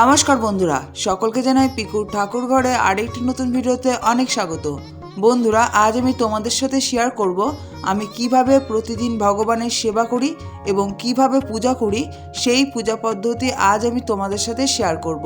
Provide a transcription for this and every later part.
নমস্কার বন্ধুরা, সকলকে জানাই পিকুর ঠাকুর ঘরে আরেকটি নতুন ভিডিওতে অনেক স্বাগত। বন্ধুরা, আজ আমি তোমাদের সাথে শেয়ার করব, আমি কীভাবে প্রতিদিন ভগবানের সেবা করি এবং কীভাবে পূজা করি, সেই পূজা পদ্ধতি আজ আমি তোমাদের সাথে শেয়ার করব।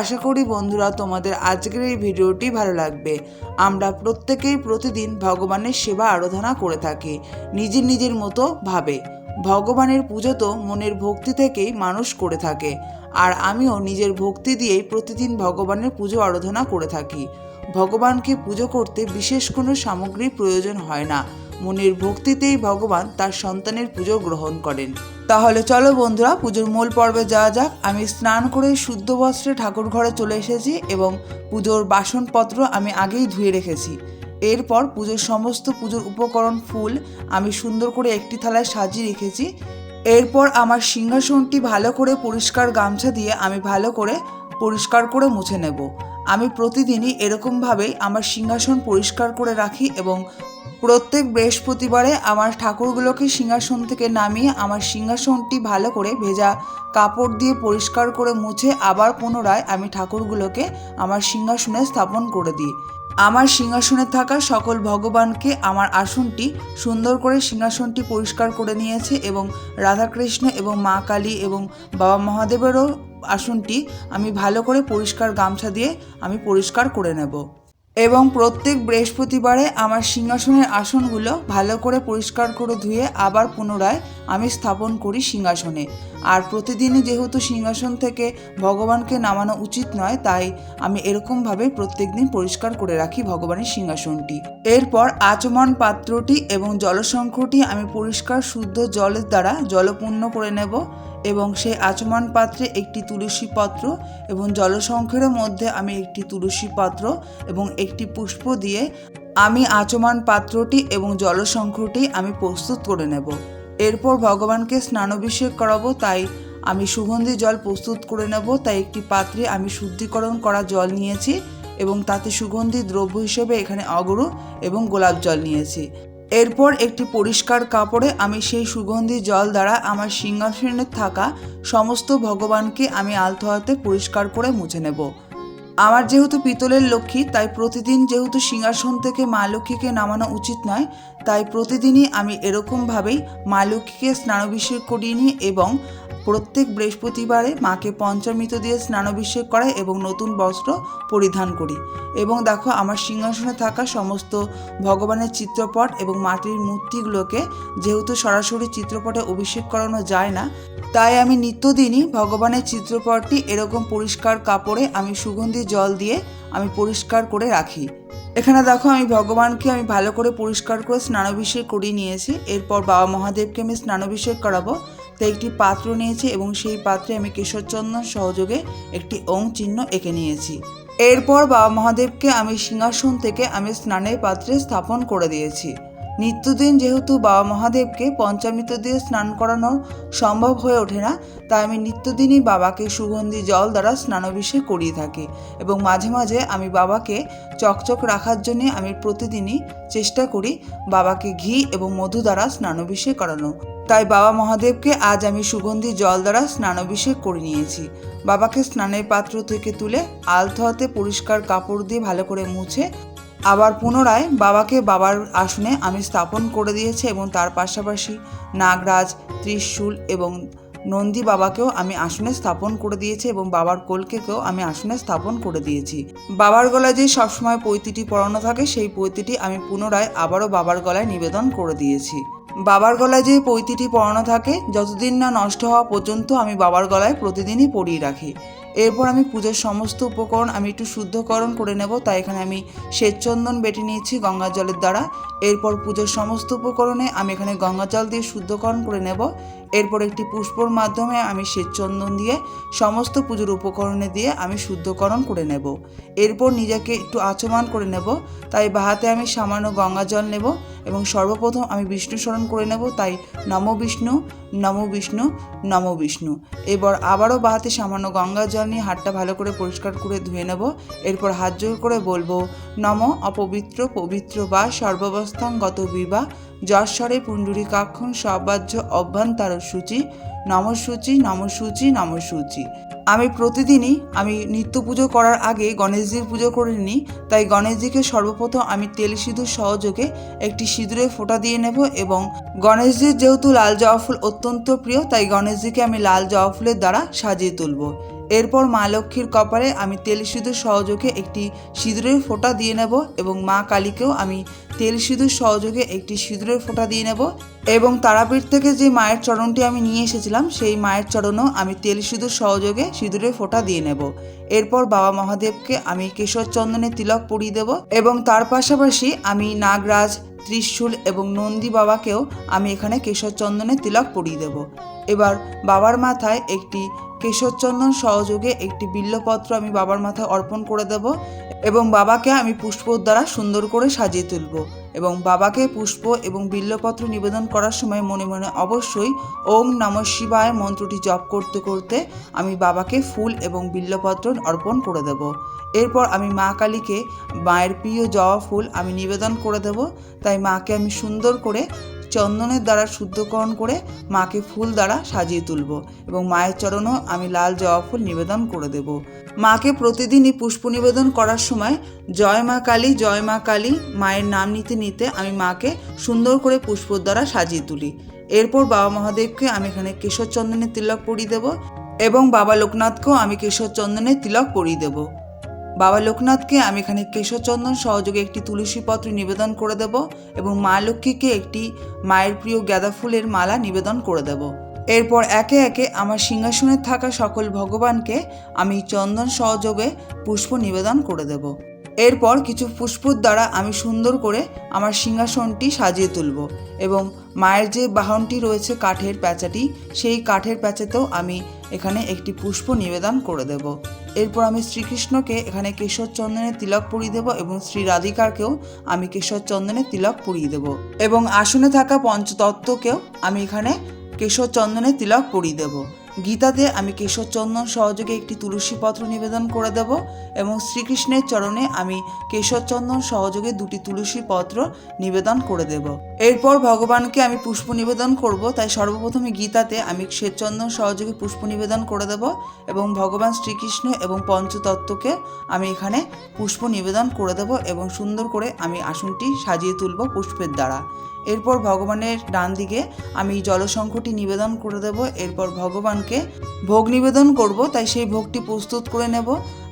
আশা করি বন্ধুরা, তোমাদের আজকের এই ভিডিওটি ভালো লাগবে। আমরা প্রত্যেকেই প্রতিদিন ভগবানের সেবা আরাধনা করে থাকি, নিজের নিজের মতো ভাবে। ভগবানের পুজো তো মনের ভক্তি থেকেই মানুষ করে থাকে। আর আমিও নিজের ভক্তি দিয়েই প্রতিদিন ভগবানের পুজো আরাধনা করে থাকি। ভগবানকে পুজো করতে বিশেষ কোনো সামগ্রীর প্রয়োজন হয় না। মনের ভক্তিতেই ভগবান তার সন্তানের পুজো গ্রহণ করেন। তাহলে চলো বন্ধুরা, পুজোর মূল পর্বে যাওয়া যাক। আমি স্নান করে শুদ্ধ বস্ত্রে ঠাকুর ঘরে চলে এসেছি এবং পুজোর বাসনপত্র আমি আগেই ধুয়ে রেখেছি। এরপর পুজোর সমস্ত পুজোর উপকরণ, ফুল আমি সুন্দর করে একটি থালায় সাজিয়ে রেখেছি। এরপর আমার সিংহাসনটি ভালো করে পরিষ্কার গামছা দিয়ে আমি ভালো করে পরিষ্কার করে মুছে নেব। আমি প্রতিদিনই এরকমভাবেই আমার সিংহাসন পরিষ্কার করে রাখি এবং প্রত্যেক বৃহস্পতিবারে আমার ঠাকুরগুলোকে সিংহাসন থেকে নামিয়ে আমার সিংহাসনটি ভালো করে ভেজা কাপড় দিয়ে পরিষ্কার করে মুছে আবার পুনরায় আমি ঠাকুরগুলোকে আমার সিংহাসনে স্থাপন করে দিই। আমার সিংহাসনে থাকা সকল ভগবানকে আমার আসনটি সুন্দর করে সিংহাসনটি পরিষ্কার করে নিয়েছে এবং রাধাকৃষ্ণ এবং মা কালী এবং বাবা মহাদেবেরও আসনটি আমি ভালো করে পরিষ্কার গামছা দিয়ে আমি পরিষ্কার করে নেব। এবং প্রত্যেক বৃহস্পতিবারে আমার সিংহাসনের আসনগুলো ভালো করে পরিষ্কার করে ধুয়ে আবার পুনরায় আমি স্থাপন করি সিংহাসনে। আর প্রতিদিনই যেহেতু সিংহাসন থেকে ভগবানকে নামানো উচিত নয়, তাই আমি এরকমভাবে প্রত্যেক দিন পরিষ্কার করে রাখি ভগবানের সিংহাসনটি। এরপর আচমন পাত্রটি এবং জলসংখ্যটি আমি পরিষ্কার, শুদ্ধ জলের দ্বারা জলপূর্ণ করে নেব এবং সেই আচমন পাত্রে একটি তুলসী পত্র এবং জলসংখ্যের মধ্যে আমি একটি তুলসী পাত্র এবং একটি পুষ্প দিয়ে আমি আচমান পাত্রটি এবং জলসংখ্যটি আমি প্রস্তুত করে নেব। এরপর ভগবানকে স্নানাভিষেক করাবো, তাই আমি সুগন্ধি জল প্রস্তুত করে নেব। তাই একটি পাত্রে আমি শুদ্ধিকরণ করা জল নিয়েছি এবং তাতে সুগন্ধি দ্রব্য হিসেবে এখানে অগরু এবং গোলাপ জল নিয়েছি। এরপর একটি পরিষ্কার কাপড়ে আমি সেই সুগন্ধি জল দ্বারা আমার সিংহাসনে থাকা সমস্ত ভগবানকে আমি আলতো হাতে পরিষ্কার করে মুছে নেব। আমার যেহেতু পিতলের লক্ষ্মী, তাই প্রতিদিন যেহেতু সিংহাসন থেকে মা লক্ষ্মীকে নামানো উচিত নয়, তাই প্রতিদিনই আমি এরকমভাবেই মা লক্ষ্মীকে স্নানাভিষেক করিয়ে নিই এবং প্রত্যেক বৃহস্পতিবারে মাকে পঞ্চামৃত দিয়ে স্নানাভিষেক করাই এবং নতুন বস্ত্র পরিধান করি। এবং দেখো, আমার সিংহাসনে থাকা সমস্ত ভগবানের চিত্রপট এবং মাটির মূর্তিগুলোকে যেহেতু সরাসরি চিত্রপটে অভিষেক করানো যায় না, তাই আমি নিত্যদিনই ভগবানের চিত্রপটটি এরকম পরিষ্কার কাপড়ে আমি সুগন্ধি জল দিয়ে আমি পরিষ্কার করে রাখি। এখানে দেখো, আমি ভগবানকে আমি ভালো করে পরিষ্কার করে স্নানাভিষেক করিয়ে নিয়েছি। এরপর বাবা মহাদেবকে আমি স্নানাভিষেক করাবো। তাই একটি পাত্র নিয়েছি এবং সেই পাত্রে আমি কেশরচন্দন সহযোগে একটি ওং চিহ্ন এঁকে নিয়েছি। এরপর বাবা মহাদেবকে আমি সিংহাসন থেকে আমি স্নানের পাত্রে স্থাপন করে দিয়েছি। নিত্যদিন যেহেতু বাবা মহাদেবকে পঞ্চামৃত দিয়ে স্নান করানো সম্ভব হয়ে ওঠে না, তাই আমি নিত্যদিনই বাবাকে সুগন্ধি জল দ্বারা স্নানাভিষেক করিয়ে থাকি এবং মাঝে মাঝে আমি বাবাকে চকচক রাখার জন্য আমি প্রতিদিনই চেষ্টা করি বাবাকে ঘি এবং মধু দ্বারা স্নানাভিষেক করানো। তাই বাবা মহাদেবকে আজ আমি সুগন্ধি জল দ্বারা স্নানাভিষেক করে নিয়েছি। বাবাকে স্নানের পাত্র থেকে তুলে আলতো হাতে পরিষ্কার কাপড় দিয়ে ভালো করে মুছে আবার পুনরায় বাবাকে বাবার আসনে আমি স্থাপন করে দিয়েছি এবং তার পাশাপাশি নাগরাজ, ত্রিশূল এবং নন্দী বাবাকেও আমি আসনে স্থাপন করে দিয়েছি এবং বাবার কলকেকেও আমি আসনে স্থাপন করে দিয়েছি। বাবার গলায় যে সবসময় পৈতিটি পরানো থাকে সেই পৈতিটি আমি পুনরায় আবারও বাবার গলায় নিবেদন করে দিয়েছি। বাবার গলায় যে পৈতিটি পরানো থাকে, যতদিন না নষ্ট হওয়া পর্যন্ত আমি বাবার গলায় প্রতিদিনই পরিয়ে রাখি। এরপর আমি পুজোর সমস্ত উপকরণ আমি একটু শুদ্ধকরণ করে নেব, তাই এখানে আমি শ্বেতচন্দন বেটে নিয়েছি গঙ্গা জলের দ্বারা। এরপর পুজোর সমস্ত উপকরণে আমি এখানে গঙ্গা জল দিয়ে শুদ্ধকরণ করে নেব। এরপর একটি পুষ্পর মাধ্যমে আমি শ্বেতচন্দন দিয়ে সমস্ত পুজোর উপকরণে দিয়ে আমি শুদ্ধকরণ করে নেব। এরপর নিজেকে একটু আচমান করে নেব, তাই বাহাতে আমি সামান্য গঙ্গা জল নেব এবং সর্বপ্রথম আমি বিষ্ণু স্মরণ করে নেব, তাই নম বিষ্ণু নম বিষ্ণু নম বিষ্ণু। এবার আবারও বাহাতে সামান্য গঙ্গা জল নিয়ে হাতটা ভালো করে পরিষ্কার করে ধুয়ে নেব। এরপর হাত জোর করে বলব, নম অপবিত্র, পবিত্র বা সর্বাবস্থান গত বিবাহ যশ্বরে পুণ্ডরীকাক্ষং সবাহ্য অভ্যন্তর সূচি নমসূচি নমসূচি নমসূচি আমি প্রতিদিনই আমি নিত্য পুজো করার আগে গণেশজির পুজো করে নিই, তাই গণেশজিকে সর্বপ্রথম আমি তেল সিঁদুর সহযোগে একটি সিঁদুরে ফোঁটা দিয়ে নেব এবং গণেশজির যেহেতু লাল জবা ফুল অত্যন্ত প্রিয়, তাই গণেশজিকে আমি লাল জবা ফুলের দ্বারা সাজিয়ে তুলব। এরপর মা লক্ষ্মীর কপালে আমি তেল সিঁদুর সহযোগে একটি সিঁদুরের ফোঁটা দিয়ে নেব এবং মা কালীকেও আমি তেল সিঁদুর সহযোগে একটি সিঁদুরের ফোঁটা দিয়ে নেব এবং তারাপীঠ থেকে যে মায়ের চরণটি আমি নিয়ে এসেছিলাম, সেই মায়ের চরণও আমি তেল সিঁদুর সহযোগে সিঁদুরের ফোঁটা দিয়ে নেব। এরপর বাবা মহাদেবকে আমি কেশর চন্দনের তিলক পরিয়ে দেব এবং তার পাশাপাশি আমি নাগরাজ, ত্রিশূল এবং নন্দী বাবাকেও আমি এখানে কেশর চন্দনের তিলক পরিয়ে দেব। এবার বাবার মাথায় একটি কেশর চন্দন সহযোগে একটি বিল্লপত্র আমি বাবার মাথায় অর্পণ করে দেব এবং বাবাকে আমি পুষ্পর দ্বারা সুন্দর করে সাজিয়ে তুলব এবং বাবাকে পুষ্প এবং বিল্লপত্র নিবেদন করার সময় মনে মনে অবশ্যই ওম নম শিবায় মন্ত্রটি জপ করতে করতে আমি বাবাকে ফুল এবং বিল্লপত্র অর্পণ করে দেব। এরপর আমি মা কালীকে মায়ের প্রিয় জবা ফুল আমি নিবেদন করে দেব। তাই মাকে আমি সুন্দর করে চন্দনের দ্বারা শুদ্ধকরণ করে মাকে ফুল দ্বারা সাজিয়ে তুলব এবং মায়ের চরণও আমি লাল জবা ফুল নিবেদন করে দেব। মাকে প্রতিদিনই পুষ্প নিবেদন করার সময় জয় মা কালী, জয় মা কালী মায়ের নাম নিতে নিতে আমি মাকে সুন্দর করে পুষ্পর দ্বারা সাজিয়ে তুলি। এরপর বাবা মহাদেবকে আমি এখানে কেশর চন্দনের তিলক পরিয়ে দেব এবং বাবা লোকনাথকেও আমি কেশর চন্দনের তিলক পরিয়ে দেব। বাবা লোকনাথকে আমি এখানে কেশরচন্দন সহযোগে একটি তুলসী পত্র নিবেদন করে দেব এবং মা লক্ষ্মীকে একটি মায়ের প্রিয় গাঁদা ফুলের মালা নিবেদন করে দেব। এরপর একে একে আমার সিংহাসনে থাকা সকল ভগবানকে আমি চন্দন সহযোগে পুষ্প নিবেদন করে দেব। এরপর কিছু পুষ্পর দ্বারা আমি সুন্দর করে আমার সিংহাসনটি সাজিয়ে তুলব এবং মায়ের যে বাহনটি রয়েছে কাঠের প্যাঁচাটি, সেই কাঠের প্যাঁচাতেও আমি এখানে একটি পুষ্প নিবেদন করে দেব। এরপর আমি শ্রীকৃষ্ণকে এখানে কেশর চন্দনের তিলক পরিয়ে দেব এবং শ্রী রাধিকারকেও আমি কেশর চন্দনের তিলক পরিয়ে দেব। এবং আসনে থাকা পঞ্চতত্ত্বকেও আমি এখানে কেশর চন্দনের তিলক পরিয়ে দেব। গীতাতে আমি কেশর চন্দন সহযোগে একটি তুলসী পত্র নিবেদন করে দেব এবং শ্রীকৃষ্ণের চরণে আমি কেশর চন্দন সহযোগে দুটি তুলসী পত্র নিবেদন করে দেব। এরপর ভগবানকে আমি পুষ্প নিবেদন করব, তাই সর্বপ্রথমে গীতাতে আমি শ্বেতচন্দন সহযোগে পুষ্প নিবেদন করে দেব এবং ভগবান শ্রীকৃষ্ণ এবং পঞ্চতত্ত্বকে আমি এখানে পুষ্প নিবেদন করে দেব এবং সুন্দর করে আমি আসনটি সাজিয়ে তুলব পুষ্পের দ্বারা। এরপর ভগবানের ডান দিকে আমি জলসংখ্যটি নিবেদন করে দেব, এরপর ভগবানকে ভোগ নিবেদন করব, তাই সেই ভোগটি প্রস্তুত করে নেব।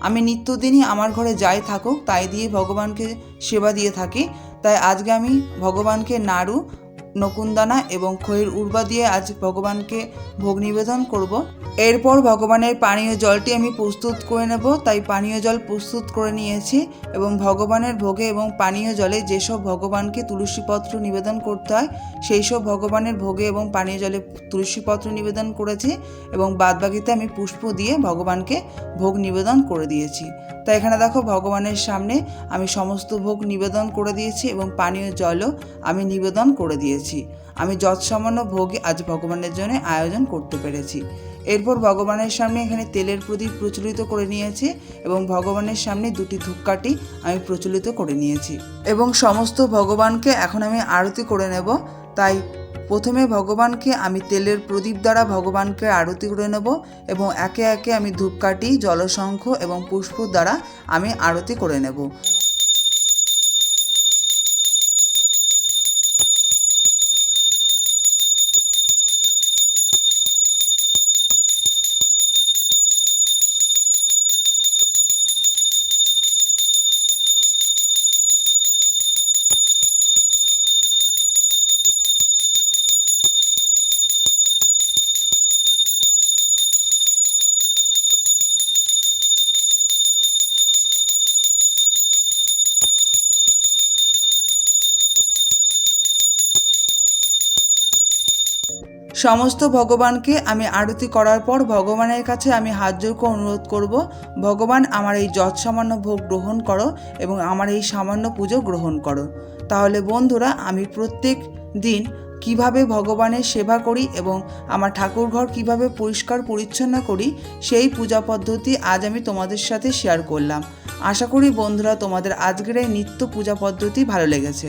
আমি নিত্যদিনই আমার ঘরে যাই থাকুক, তাই দিয়ে ভগবানকে সেবা দিয়ে থাকি। তাই আজকে আমি ভগবানকে নাড়ু নকুনদানা এবং খইয়ের উর্বা দিয়ে আজ ভগবানকে ভোগ নিবেদন করব। এরপর ভগবানের পানীয় জলটি আমি প্রস্তুত করে নেব। তাই পানীয় জল প্রস্তুত করে নিয়েছি এবং ভগবানের ভোগে এবং পানীয় জলে যেসব ভগবানকে তুলসীপত্র নিবেদন করতে হয় সেই সব ভগবানের ভোগে এবং পানীয় জলে তুলসীপত্র নিবেদন করেছি এবং বাদবাকিতে আমি পুষ্প দিয়ে ভগবানকে ভোগ নিবেদন করে দিয়েছি। তাই এখানে দেখো ভগবানের সামনে আমি সমস্ত ভোগ নিবেদন করে দিয়েছি এবং পানীয় জলও আমি নিবেদন করে দিয়েছি। আমি যৎসামান্য ভোগ আজ ভগবানের জন্য আয়োজন করতে পেরেছি। এরপর ভগবানের সামনে এখানে তেলের প্রদীপ প্রচলিত করে নিয়েছি এবং ভগবানের সামনে দুটি ধূপকাঠি আমি প্রচলিত করে নিয়েছি। এবং সমস্ত ভগবানকে এখন আমি আরতি করে নেব। তাই প্রথমে ভগবানকে আমি তেলের প্রদীপ দ্বারা ভগবানকে আরতি করে নেব এবং একে একে আমি ধূপকাঠি জলশঙ্খ এবং পুষ্প দ্বারা আমি আরতি করে নেব। সমস্ত ভগবানকে আমি আরতি করার পর ভগবানের কাছে আমি হাত জোর করে অনুরোধ করব, ভগবান আমার এই যৎ সামান্য ভোগ গ্রহণ করো এবং আমার এই সামান্য পুজো গ্রহণ করো। তাহলে বন্ধুরা, আমি প্রত্যেক দিন কীভাবে ভগবানের সেবা করি এবং আমার ঠাকুরঘর কীভাবে পরিষ্কার পরিচ্ছন্ন করি, সেই পূজা পদ্ধতি আজ আমি তোমাদের সাথে শেয়ার করলাম। আশা করি বন্ধুরা, তোমাদের আজকের এই নিত্য পূজা পদ্ধতি ভালো লেগেছে।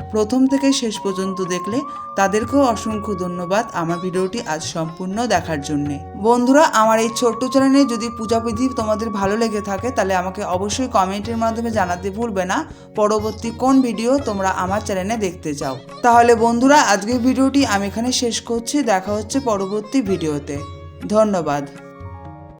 প্রথম থেকে শেষ পর্যন্ত দেখলে তাদেরকেও অসংখ্য ধন্যবাদ আমার ভিডিওটি আজ সম্পূর্ণ দেখার জন্যে। বন্ধুরা, আমার এই ছোট্ট চ্যানেলে যদি পূজাবিধি তোমাদের ভালো লেগে থাকে, তাহলে আমাকে অবশ্যই কমেন্টের মাধ্যমে জানাতে ভুলবে না। পরবর্তী কোন ভিডিও তোমরা আমার চ্যানেলে দেখতে চাও? তাহলে বন্ধুরা, আজকের ভিডিওটি আমি এখানে শেষ করছি। দেখা হচ্ছে পরবর্তী ভিডিওতে। ধন্যবাদ।